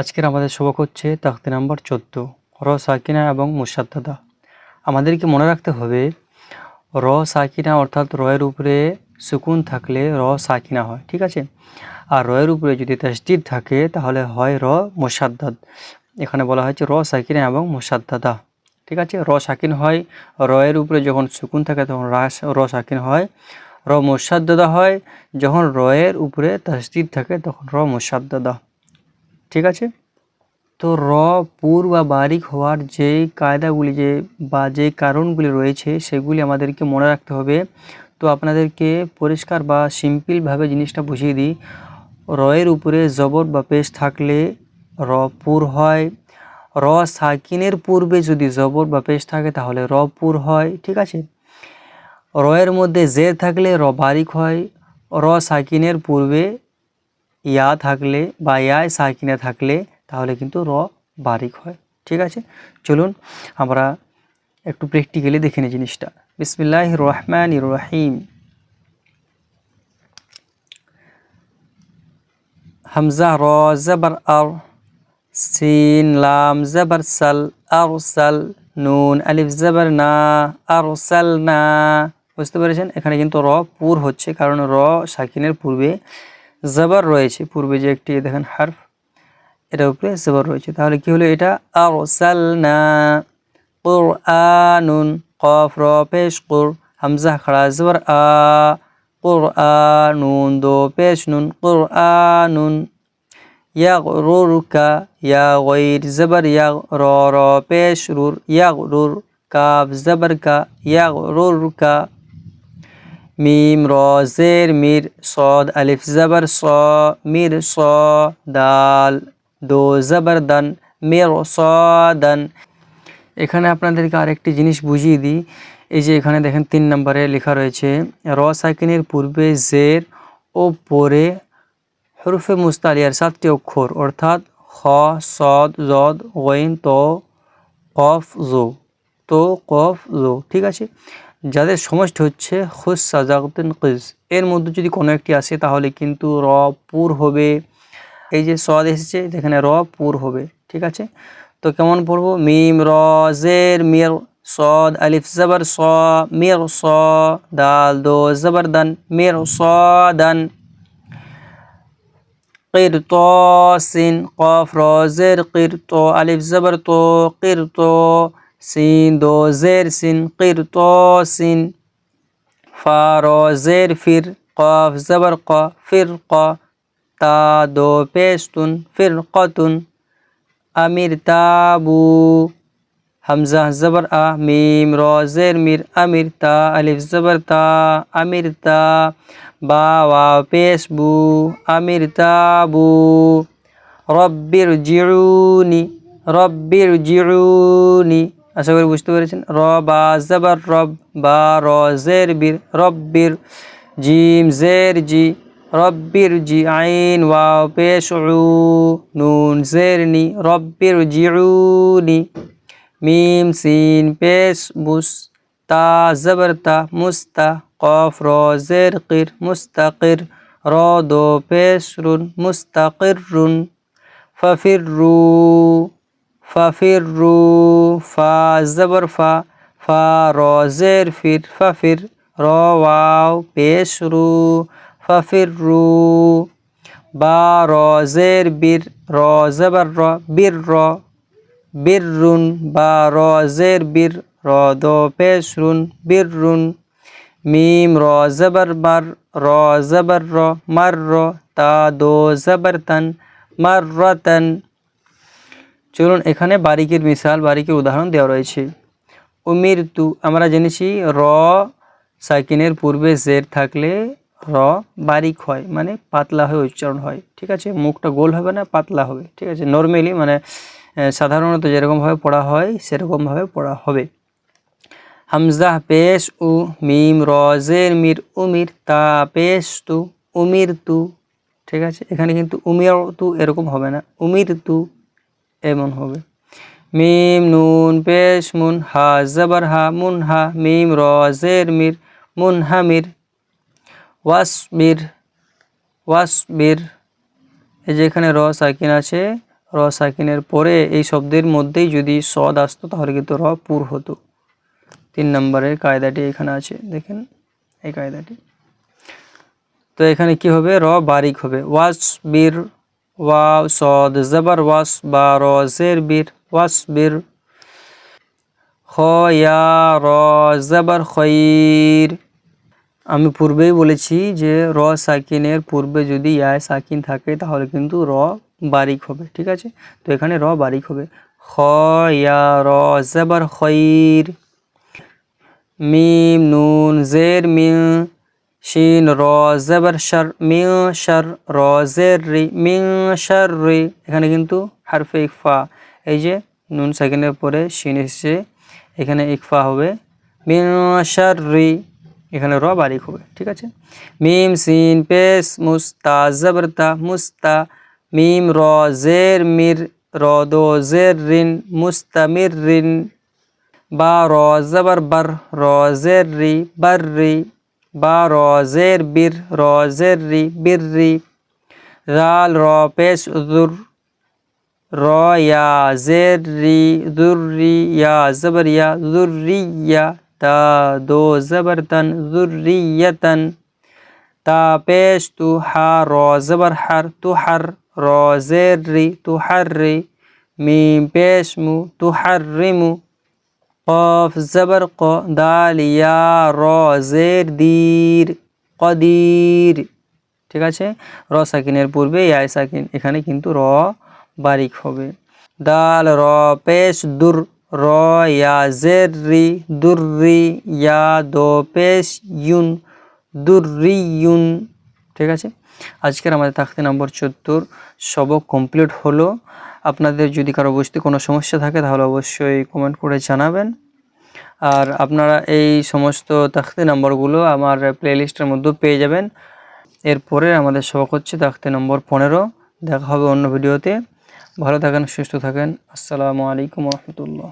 আজকের আমাদের সবক হচ্ছে তাখতি নাম্বার চোদ্দ, র সাকিনা এবং মুসাদ্দাদা আমাদেরকে মনে রাখতে হবে, র সাকিনা অর্থাৎ রয়ের উপরে সুকুন থাকলে র সাকিনা হয়, ঠিক আছে? আর রয়ের উপরে যদি তাসদিদ থাকে, তাহলে হয় র মুসাদ্দাদ এখানে বলা হয়েছে র সাকিনা এবং মুসাদ্দাদা ঠিক আছে? র সাকিন হয়, রয়ের উপরে যখন সুকুন থাকে তখন র সাকিন হয়, র মুসাদ্দাদা হয়, যখন রয়ের উপরে তাসদিদ থাকে তখন র মুসাদ্দাদা ঠিক আছে? তো র, পুর বা বারিক হওয়ার যে কায়দাগুলি যে বা যে কারণগুলি রয়েছে, সেগুলি আমাদেরকে মনে রাখতে হবে। তো আপনাদেরকে পরিষ্কার বা সিম্পলভাবে জিনিসটা বুঝিয়ে দিই। রয়ের উপরে জবর বা পেশ থাকলে র পুর হয়। র সাকিনের পূর্বে যদি জবর বা পেশ থাকে, তাহলে র পুর হয়, ঠিক আছে? রয়ের মধ্যে জের থাকলে র বারিক হয়। র সাকিনের পূর্বে ইয়া থাকলে বা ইয়ায় সাকিনে থাকলে তাহলে কিন্তু র বারিক হয়। ঠিক আছে? চলুন আমরা একটু প্র্যাকটিক্যালি দেখে নিই জিনিসটা। বিসমিল্লাহ রহমান রহিম। হামজা, র, জবর আর সিন, লাম, জবর, সাল আর সাল, নুন, আলিফ, জবর, না আর সাল, না। বুঝতে পেরেছেন? এখানে কিন্তু র পুর হচ্ছে, কারণ র সাকিনের পূর্বে জবর রয়েছে, পূর্বে যে একটি দেখেন হার্ফ, এটার উপরে জবর রয়েছে। তাহলে কি হলো এটা? আর সাল না কুরআনুন কফ র পেশ কুর, হামজা খাড়া জবর আ, কুরআনুন দো পেশ নুন, কুরআনুন ইয়াগরুরকা ইয়া গয়র জবর ইয়াগ র র পেশ রুর, ইয়াগরুর কাফ জবর কা ইয়াগরুরকা মিম, র, জের, মির, সদ, আলিফ, জবর, স, মির, স, দাল, দো, জবর, দান, মের সদান এখানে আপনাদেরকে আরেকটি জিনিস বুঝিয়ে দিই। এই যে এখানে দেখেন তিন নম্বরে লেখা রয়েছে, র সাকিনের পূর্বে জের ও পরে হরুফে মুস্তালিয়ার সাতটি অক্ষর, অর্থাৎ খ সদ, জদ ওয়াইন তো, কফ, জো। তো কফ, জো, ঠিক আছে? যাদের সমষ্টি হচ্ছে খুস সাজাগতিন কিজ এর মধ্যে যদি কোনো একটি আসে তাহলে কিন্তু র পুর হবে এই যে সদ এসেছে যেখানে র পুর হবে ঠিক আছে তো কেমন পড়বো মিম র জের মির সদ আলিফ জবর স মির স দাল দো জবর দান মির স দান قرطاس قاف را زر قرطو ألف زبر تو قرطو সিন দো জের সিন কির ত সিন। ফা র জের ফির কফ জবর ক ফির ক। তা দো পেস্তুন ফির কতুন। আমির তাবু। হামজা জবর আ মিম র জের মির আমির তা আলিফ জবর তা আমির তা। বা ওয়া বু আমির তাবু। রব্বির জিউনি রব্বির জিউনি আশা করি বুঝতে পেরেছেন। র, বা, জবর রব, বা, র, জের, বীর রব্বির জিম, জের, জি রব্বির জি, আইন, ওয়াও, পেশ নুন জেরনি রব্বির জিউনি মিম, সিন, পেশ, বুস, তা, জবর, তা মুস্তা কফ, র, জের, কির মুস্তাকির র, দো, পেশ, রুন মুস্তাকির রুন ফফিরু ফফিরু ফা জবর ফা ফা র ফির ফফির র ওয়াও পেশ রু ফফিরু বা র বীর র জবর র বীর র বীররুন বা র বীর র দো পেশ রুন বীররুন মিম র জবর মার র জবর র মার র তা দো জবর তান মার রতন চলুন এখানে বারিকের মিসাল বারিকের উদাহরণ দেওয়া রয়েছে। উমির তু আমরা জেনেছি র সাইকিনের পূর্বে জের থাকলে র বারিক হয় মানে পাতলা হয়ে উচ্চারণ হয়, ঠিক আছে? মুখটা গোল হবে না, পাতলা হবে, ঠিক আছে? নর্মালি মানে সাধারণত যেরকমভাবে পড়া হয়, সেরকমভাবে পড়া হবে। হামজা, পেশ, উ, মিম, র, জের, মির, উমির, তা, পেশ, তু, উমির, তু, ঠিক আছে? এখানে কিন্তু উমির, তু এরকম হবে না। উমির, তু এমন হবে। মিম, নুন, পেশ, মুন, হা, জবর, হা, মুন, হা, মিম রজের মির, মুন হামির ওয়াসবির ওয়াসবির এই যে এখানে র, সাকিন আছে। র, সাকিনের পরে এই শব্দের মধ্যেই যদি সদ আসতো, তাহলে কিন্তু র পুর হতো। তিন নম্বরের কায়দাটি এখানে আছে। দেখেন এই কায়দাটি। তো এখানে কি হবে? র বারিক হবে। ওয়াস বীর ওয়া সদ, জবর, ওয়াস, বা, র, জের, বীর, ওয়াস, বীর। খ, ইয়া, র, জবর, খৈর। আমি পূর্বেই বলেছি যে, র সাকিনের পূর্বে যদি ইয়ায় সাকিন থাকে, তাহলে কিন্তু র বারিক হবে, ঠিক আছে? তো এখানে র বারিক হবে। খ, ইয়া, র, জবর, খৈর। মিম, নুন, জের মিম শিন র জবর শর মি শর র জের রি এখানে কিন্তু হারফে ইকফা। এই যে নুন সেকেন্ডের পরে শিন এসেছে। এখানে ইকফা হবে মি শর এখানে র বারিক হবে, ঠিক আছে? মিম সিন পেস মুস্তা জবরতা মুস্তা। মিম র জের মির র দো জের রিন মুস্তামির রিন। বা র জবর বর র জের রি বর বা র জের বীর র জের রি, বীর রি, রাল র পেশ দুর র ইয়া জের রি, দুর রি, ইয়া জবর ইয়া, দুর রি, ইয়া তা, দো জবর তন, দুর রি ইয়তন তা পেশ তু হা, র জবর হার, তু হার র জের রি, তু হার রি, মিম পেশ মু, তু হার রিমু কফ জবর ক দাল ইয়া র জের দির কদির ঠিক আছে? র সাকিনের পূর্বে ইয়া সাকিন, এখানে কিন্তু র বারিক হবে। দাল, র পেশ, দুর, র, ইয়া, জের, রি দুর্রি ইয়া, দো, পেশ, ইউন দুর্রি ইউন। ঠিক আছে? আজকের আমাদের তাখতি নম্বর চোদ্দোর সবক কমপ্লিট হলো। আপনাদের যদি কারও বুঝতে কোনো সমস্যা থাকে, তাহলে অবশ্যই কমেন্ট করে জানাবেন। আর আপনারা এই সমস্ত তাখতে নম্বরগুলো আমার প্লেলিস্টের মধ্যেও পেয়ে যাবেন। এরপরে আমাদের শখ হচ্ছে তাখতে নম্বর পনেরো। দেখা হবে অন্য ভিডিওতে ভালো থাকেন, সুস্থ থাকেন। আসসালামু আলাইকুম রহমতুল্লাহ।